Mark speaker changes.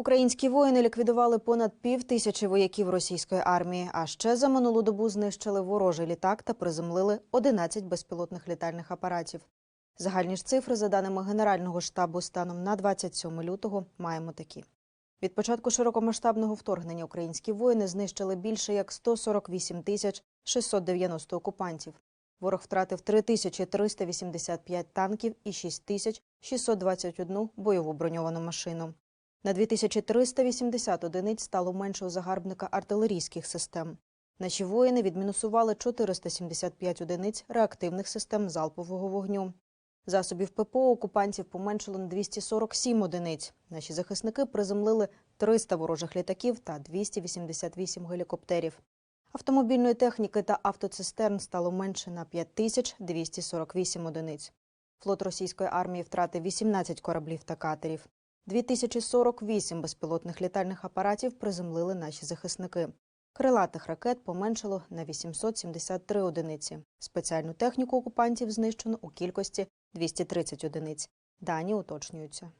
Speaker 1: Українські воїни ліквідували понад пів тисячі вояків російської армії. А ще за минулу добу знищили ворожий літак та приземлили 11 безпілотних літальних апаратів. Загальні ж цифри, за даними Генерального штабу, станом на 27 лютого маємо такі. Від початку широкомасштабного вторгнення українські воїни знищили більше як 148 тисяч 690 окупантів. Ворог втратив 3385 танків і 6621 бойову броньовану машину. На 2380 одиниць стало менше у загарбника артилерійських систем. Наші воїни відмінусували 475 одиниць реактивних систем залпового вогню. Засобів ППО окупантів поменшило на 247 одиниць. Наші захисники приземлили 300 ворожих літаків та 288 гелікоптерів. Автомобільної техніки та автоцистерн стало менше на 5248 одиниць. Флот російської армії втратив 18 кораблів та катерів. 2048 безпілотних літальних апаратів приземлили наші захисники. Крилатих ракет поменшало на 873 одиниці. Спеціальну техніку окупантів знищено у кількості 230 одиниць. Дані уточнюються.